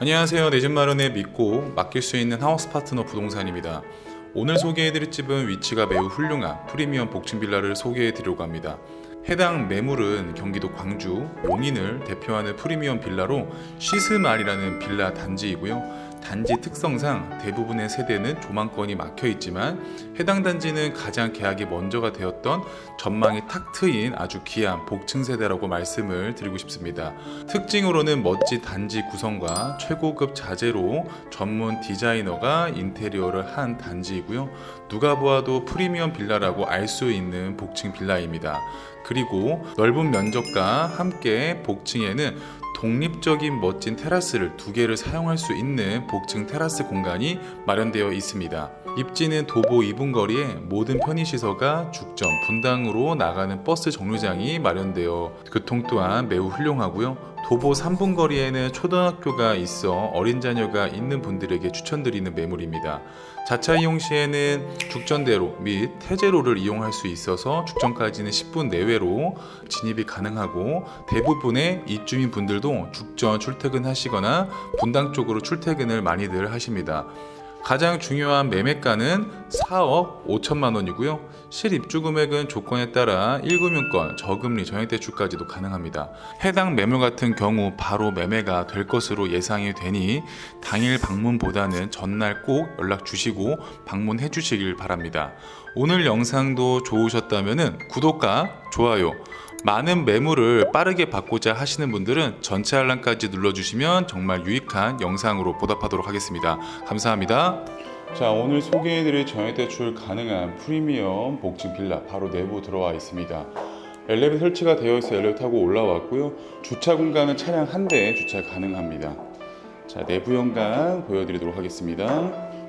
안녕하세요. 내 집 마련에 믿고 맡길 수 있는 하우스 파트너 부동산입니다. 오늘 소개해드릴 집은 위치가 매우 훌륭한 프리미엄 복층 빌라를 소개해드리려고 합니다. 해당 매물은 경기도 광주 용인을 대표하는 프리미엄 빌라로 시스말이라는 빌라 단지이고요. 단지 특성상 대부분의 세대는 조망권이 막혀 있지만 해당 단지는 가장 계약이 먼저가 되었던 전망이 탁 트인 아주 귀한 복층 세대라고 말씀을 드리고 싶습니다. 특징으로는 멋진 단지 구성과 최고급 자재로 전문 디자이너가 인테리어를 한 단지이고요. 누가 보아도 프리미엄 빌라라고 알 수 있는 복층 빌라입니다. 그리고 넓은 면적과 함께 복층에는 독립적인 멋진 테라스를 두 개를 사용할 수 있는 복층 테라스 공간이 마련되어 있습니다. 입지는 도보 2분 거리에 모든 편의시설과 죽전, 분당으로 나가는 버스 정류장이 마련되어 교통 또한 매우 훌륭하고요. 도보 3분 거리에는 초등학교가 있어 어린 자녀가 있는 분들에게 추천드리는 매물입니다. 자차 이용 시에는 죽전대로 및 태제로를 이용할 수 있어서 죽전까지는 10분 내외로 진입이 가능하고 대부분의 입주민 분들도 죽전 출퇴근하시거나 분당 쪽으로 출퇴근을 많이들 하십니다. 가장 중요한 매매가는 4억 5천만 원이고요. 실입주 금액은 조건에 따라 1금융권, 저금리, 전액대출까지도 가능합니다. 해당 매물 같은 경우 바로 매매가 될 것으로 예상이 되니 당일 방문보다는 전날 꼭 연락 주시고 방문해 주시길 바랍니다. 오늘 영상도 좋으셨다면 구독과 좋아요, 많은 매물을 빠르게 받고자 하시는 분들은 전체 알람까지 눌러주시면 정말 유익한 영상으로 보답하도록 하겠습니다. 감사합니다. 자 오늘 소개해드릴 전액대출 가능한 프리미엄 복층 빌라 바로 내부 들어와 있습니다. 엘리베이터 설치가 되어 있어 엘리베이터 타고 올라왔고요. 주차 공간은 차량 한대 주차 가능합니다. 자 내부 현관 보여드리도록 하겠습니다.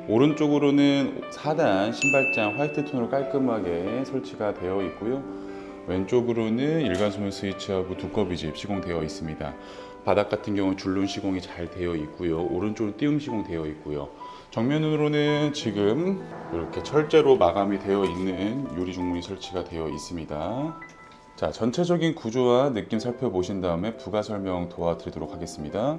오른쪽으로는 4단 신발장 화이트 톤으로 깔끔하게 설치가 되어 있고요. 왼쪽으로는 일간 소면 스위치하고 두꺼비 집 시공되어 있습니다. 바닥 같은 경우는 줄눈 시공이 잘 되어 있고요. 오른쪽은 띄움 시공되어 있고요. 정면으로는 지금 이렇게 철제로 마감이 되어 있는 유리 중문이 설치가 되어 있습니다. 자, 전체적인 구조와 느낌 살펴보신 다음에 부가 설명 도와드리도록 하겠습니다.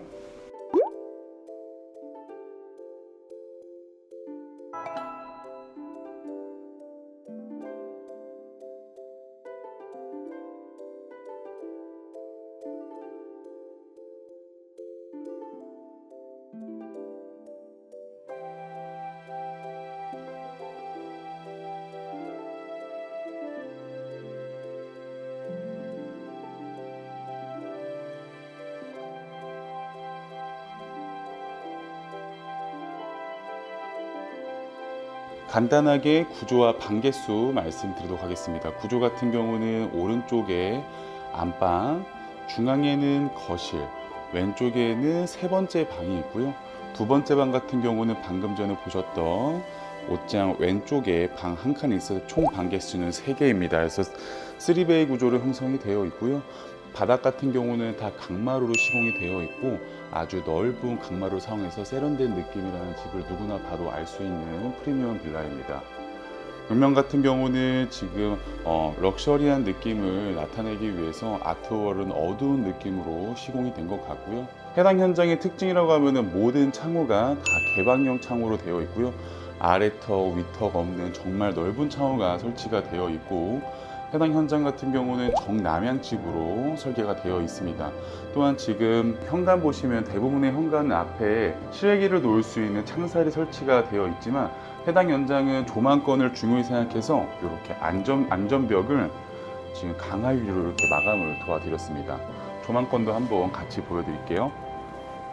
간단하게 구조와 방개수 말씀드리도록 하겠습니다. 구조 같은 경우는 오른쪽에 안방, 중앙에는 거실, 왼쪽에는 세 번째 방이 있고요. 두 번째 방 같은 경우는 방금 전에 보셨던 옷장 왼쪽에 방 한 칸이 있어서 총 방개수는 세개입니다 그래서 3베이 구조로 형성이 되어 있고요. 바닥 같은 경우는 다 강마루로 시공이 되어 있고 아주 넓은 강마루 사용해서 세련된 느낌이라는 집을 누구나 봐도 알수 있는 프리미엄 빌라입니다. 벽면 같은 경우는 지금 어, 럭셔리한 느낌을 나타내기 위해서 아트월은 어두운 느낌으로 시공이 된 것 같고요. 해당 현장의 특징이라고 하면은 모든 창호가 다 개방형 창호로 되어 있고요. 아래턱, 위턱 없는 정말 넓은 창호가 설치가 되어 있고 해당 현장 같은 경우는 정남향집으로 설계가 되어 있습니다. 또한 지금 현관 보시면 대부분의 현관 앞에 실외기를 놓을 수 있는 창살이 설치가 되어 있지만 해당 현장은 조망권을 중요히 생각해서 이렇게 안전 안전벽을 지금 강하유리로 이렇게 마감을 도와드렸습니다. 조망권도 한번 같이 보여드릴게요.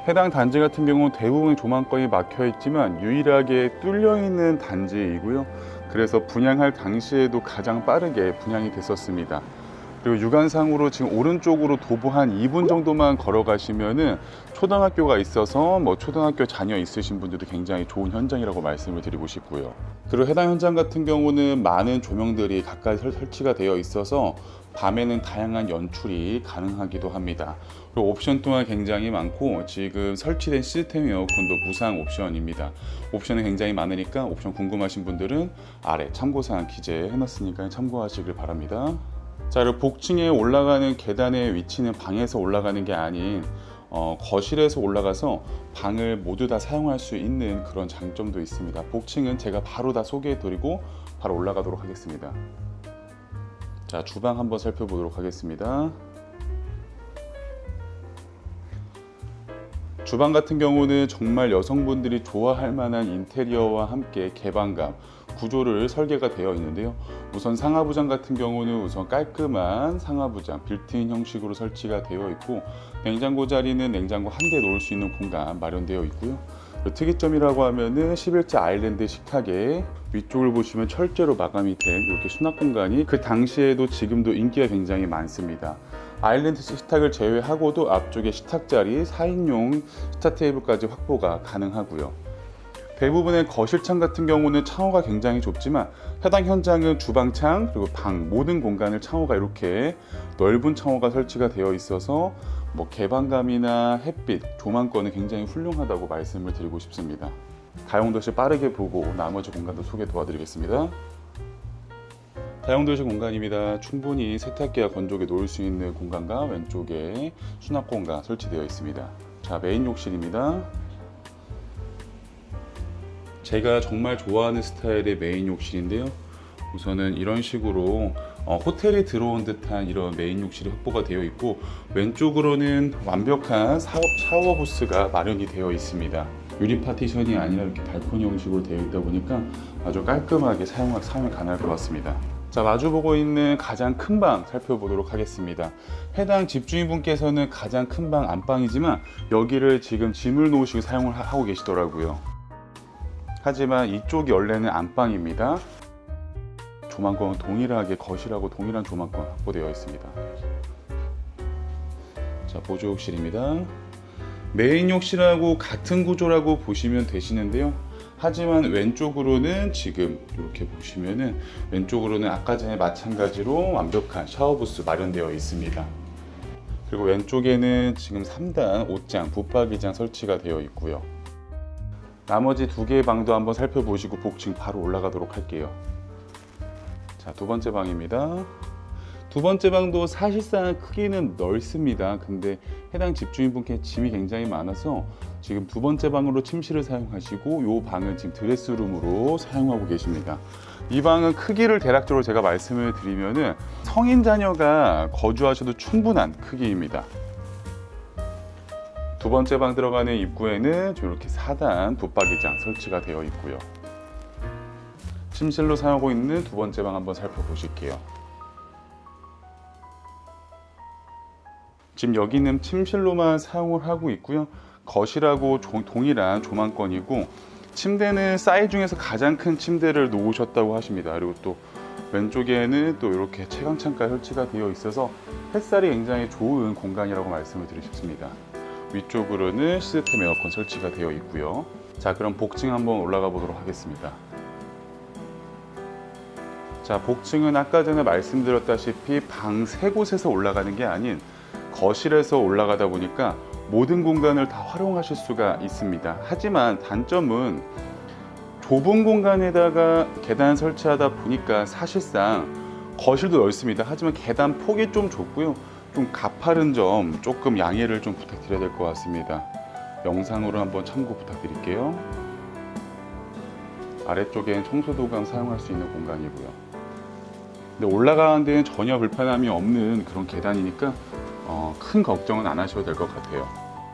해당 단지 같은 경우는 대부분 조망권이 막혀 있지만 유일하게 뚫려 있는 단지이고요. 그래서 분양할 당시에도 가장 빠르게 분양이 됐었습니다. 그리고 육안상으로 지금 오른쪽으로 도보 한 2분 정도만 걸어가시면은 초등학교가 있어서 뭐 초등학교 자녀 있으신 분들도 굉장히 좋은 현장이라고 말씀을 드리고 싶고요. 그리고 해당 현장 같은 경우는 많은 조명들이 가까이 설- 설치가 되어 있어서 밤에는 다양한 연출이 가능하기도 합니다. 그리고 옵션 또한 굉장히 많고 지금 설치된 시스템 에어컨도 무상 옵션입니다. 옵션이 굉장히 많으니까 옵션 궁금하신 분들은 아래 참고사항 기재해놨으니까 참고하시길 바랍니다. 자, 그리고 복층에 올라가는 계단의 위치는 방에서 올라가는 게 아닌 어, 거실에서 올라가서 방을 모두 다 사용할 수 있는 그런 장점도 있습니다. 복층은 제가 바로 다 소개해드리고 바로 올라가도록 하겠습니다. 자, 주방 한번 살펴보도록 하겠습니다. 주방 같은 경우는 정말 여성분들이 좋아할 만한 인테리어와 함께 개방감, 구조를 설계가 되어 있는데요. 우선 상하부장 같은 경우는 우선 깔끔한 상하부장, 빌트인 형식으로 설치가 되어 있고 냉장고 자리는 냉장고 한 대 놓을 수 있는 공간 마련되어 있고요. 특이점이라고 하면은 11자 아일랜드 식탁에 위쪽을 보시면 철제로 마감이 된 이렇게 수납 공간이 그 당시에도 지금도 인기가 굉장히 많습니다. 아일랜드 식탁을 제외하고도 앞쪽에 식탁 자리 4인용 식탁 테이블까지 확보가 가능하고요. 대부분의 거실창 같은 경우는 창호가 굉장히 좁지만 해당 현장은 주방창 그리고 방 모든 공간을 창호가 이렇게 넓은 창호가 설치가 되어 있어서 뭐 개방감이나 햇빛, 조망권은 굉장히 훌륭하다고 말씀을 드리고 싶습니다. 다용도실 빠르게 보고 나머지 공간도 소개 도와드리겠습니다. 다용도실 공간입니다. 충분히 세탁기와 건조기 놓을 수 있는 공간과 왼쪽에 수납 공간 설치되어 있습니다. 자, 메인 욕실입니다. 제가 정말 좋아하는 스타일의 메인 욕실인데요. 우선은 이런 식으로 어, 호텔에 들어온 듯한 이런 메인 욕실이 확보가 되어 있고 왼쪽으로는 완벽한 샤워, 샤워 부스가 마련이 되어 있습니다. 유리 파티션이 아니라 이렇게 발코니 형식으로 되어 있다 보니까 아주 깔끔하게 사용, 사용 가능할 것 같습니다. 자 마주보고 있는 가장 큰 방 살펴보도록 하겠습니다. 해당 집주인분께서는 가장 큰 방 안방이지만 여기를 지금 짐을 놓으시고 사용을 하- 하고 계시더라고요. 하지만 이쪽이 원래는 안방입니다. 조망권은 동일하게 거실하고 동일한 조망권 확보되어 있습니다. 자 보조 욕실입니다. 메인 욕실하고 같은 구조라고 보시면 되시는데요. 하지만 왼쪽으로는 지금 이렇게 보시면은 왼쪽으로는 아까 전에 마찬가지로 완벽한 샤워 부스 마련되어 있습니다. 그리고 왼쪽에는 지금 3단 옷장, 붙박이장 설치가 되어 있고요. 나머지 두 개의 방도 한번 살펴보시고 복층 바로 올라가도록 할게요. 자, 두 번째 방입니다. 두 번째 방도 사실상 크기는 넓습니다. 근데 해당 집주인분께 짐이 굉장히 많아서 지금 두 번째 방으로 침실을 사용하시고 이 방은 지금 드레스룸으로 사용하고 계십니다. 이 방은 크기를 대략적으로 제가 말씀을 드리면은 성인 자녀가 거주하셔도 충분한 크기입니다. 두 번째 방 들어가는 입구에는 이렇게 4단 붙박이장 설치가 되어 있고요. 침실로 사용하고 있는 두 번째 방 한번 살펴보실게요. 지금 여기는 침실로만 사용을 하고 있고요. 거실하고 조- 동일한 조망권이고 침대는 사이즈 중에서 가장 큰 침대를 놓으셨다고 하십니다. 그리고 또 왼쪽에는 또 이렇게 채광창가 설치가 되어 있어서 햇살이 굉장히 좋은 공간이라고 말씀을 드리셨습니다. 위쪽으로는 시스템 에어컨 설치가 되어 있고요. 자, 그럼 복층 한번 올라가 보도록 하겠습니다. 자, 복층은 아까 전에 말씀드렸다시피 방 세 곳에서 올라가는 게 아닌 거실에서 올라가다 보니까 모든 공간을 다 활용하실 수가 있습니다. 하지만 단점은 좁은 공간에다가 계단 설치하다 보니까 사실상 거실도 넓습니다. 하지만 계단 폭이 좀 좁고요. 좀 가파른 점 조금 양해를 좀 부탁드려야 될 것 같습니다. 영상으로 한번 참고 부탁드릴게요. 아래쪽엔 청소도감 사용할 수 있는 공간이고요. 근데 올라가는 데는 전혀 불편함이 없는 그런 계단이니까 어, 큰 걱정은 안 하셔도 될 것 같아요.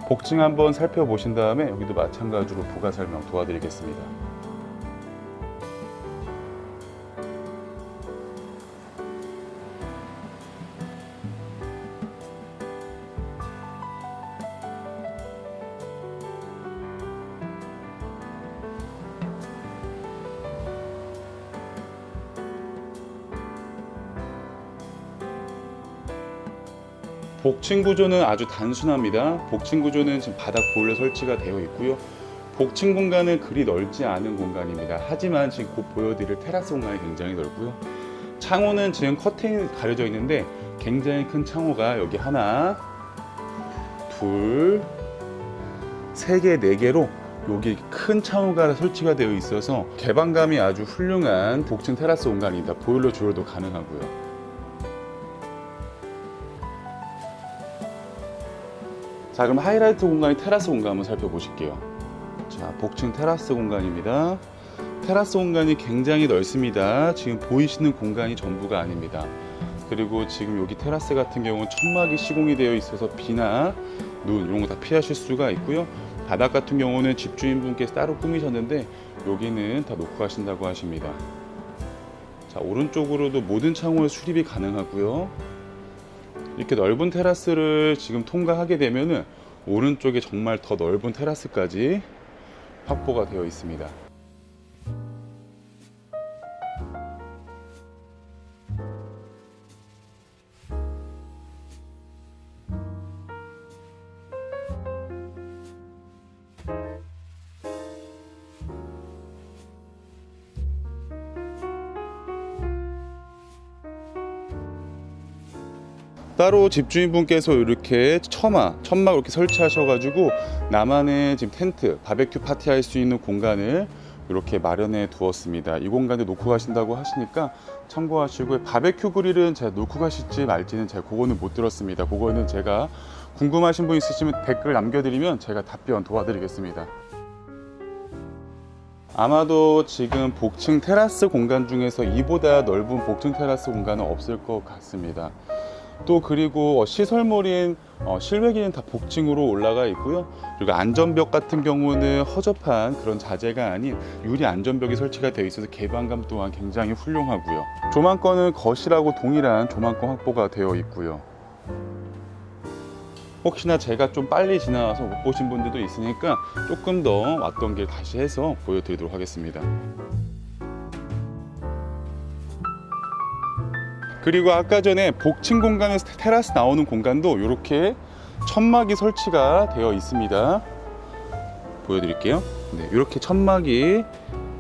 복층 한번 살펴보신 다음에 여기도 마찬가지로 부가 설명 도와드리겠습니다. 복층 구조는 아주 단순합니다. 복층 구조는 지금 바닥 보일러 설치가 되어 있고요. 복층 공간은 그리 넓지 않은 공간입니다. 하지만 지금 곧 보여드릴 테라스 공간이 굉장히 넓고요. 창호는 지금 커튼이 가려져 있는데 굉장히 큰 창호가 여기 하나, 둘, 세 개, 네 개로 여기 큰 창호가 설치가 되어 있어서 개방감이 아주 훌륭한 복층 테라스 공간입니다. 보일러 조절도 가능하고요. 자 그럼 하이라이트 공간이 테라스 공간 한번 살펴보실게요. 자 복층 테라스 공간입니다. 테라스 공간이 굉장히 넓습니다. 지금 보이시는 공간이 전부가 아닙니다. 그리고 지금 여기 테라스 같은 경우는 천막이 시공이 되어 있어서 비나 눈 이런 거 다 피하실 수가 있고요. 바닥 같은 경우는 집주인분께서 따로 꾸미셨는데 여기는 다 놓고 가신다고 하십니다. 자 오른쪽으로도 모든 창호에 수립이 가능하고요. 이렇게 넓은 테라스를 지금 통과하게 되면은 오른쪽에 정말 더 넓은 테라스까지 확보가 되어 있습니다. 따로 집주인분께서 이렇게 처마, 천막 이렇게 설치하셔가지고 나만의 지금 텐트, 바베큐 파티 할 수 있는 공간을 이렇게 마련해 두었습니다. 이 공간에 놓고 가신다고 하시니까 참고하시고 바베큐 그릴은 제가 놓고 가실지 말지는 제가 그거는 못 들었습니다. 그거는 제가 궁금하신 분 있으시면 댓글 남겨드리면 제가 답변 도와드리겠습니다. 아마도 지금 복층 테라스 공간 중에서 이보다 넓은 복층 테라스 공간은 없을 것 같습니다. 또 그리고 어, 시설물인 어, 실외기는 다 복층으로 올라가 있고요. 그리고 안전벽 같은 경우는 허접한 그런 자재가 아닌 유리 안전벽이 설치가 되어 있어서 개방감 또한 굉장히 훌륭하고요. 조망권은 거실하고 동일한 조망권 확보가 되어 있고요. 혹시나 제가 좀 빨리 지나와서 못 보신 분들도 있으니까 조금 더 왔던 길 다시 해서 보여드리도록 하겠습니다. 그리고 아까 전에 복층 공간에서 테라스 나오는 공간도 이렇게 천막이 설치가 되어 있습니다. 보여드릴게요. 네, 이렇게 천막이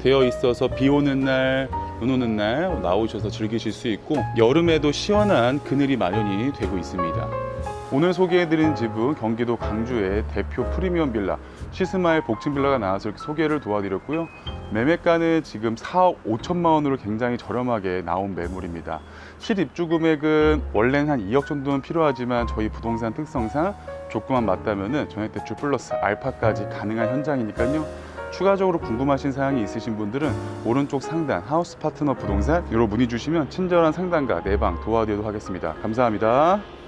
되어 있어서 비 오는 날, 눈 오는 날 나오셔서 즐기실 수 있고 여름에도 시원한 그늘이 마련이 되고 있습니다. 오늘 소개해드린 집은 경기도 강주의 대표 프리미엄 빌라 시스마일 복층 빌라가 나와서 이렇게 소개를 도와드렸고요. 매매가는 지금 4억 5천만 원으로 굉장히 저렴하게 나온 매물입니다. 실입주 금액은 원래는 한 2억 정도는 필요하지만 저희 부동산 특성상 조건만 맞다면은 전액 대출 플러스 알파까지 가능한 현장이니까요. 추가적으로 궁금하신 사항이 있으신 분들은 오른쪽 상단 하우스 파트너 부동산 으로 문의 주시면 친절한 상담과 내방 도와드리도록 하겠습니다. 감사합니다.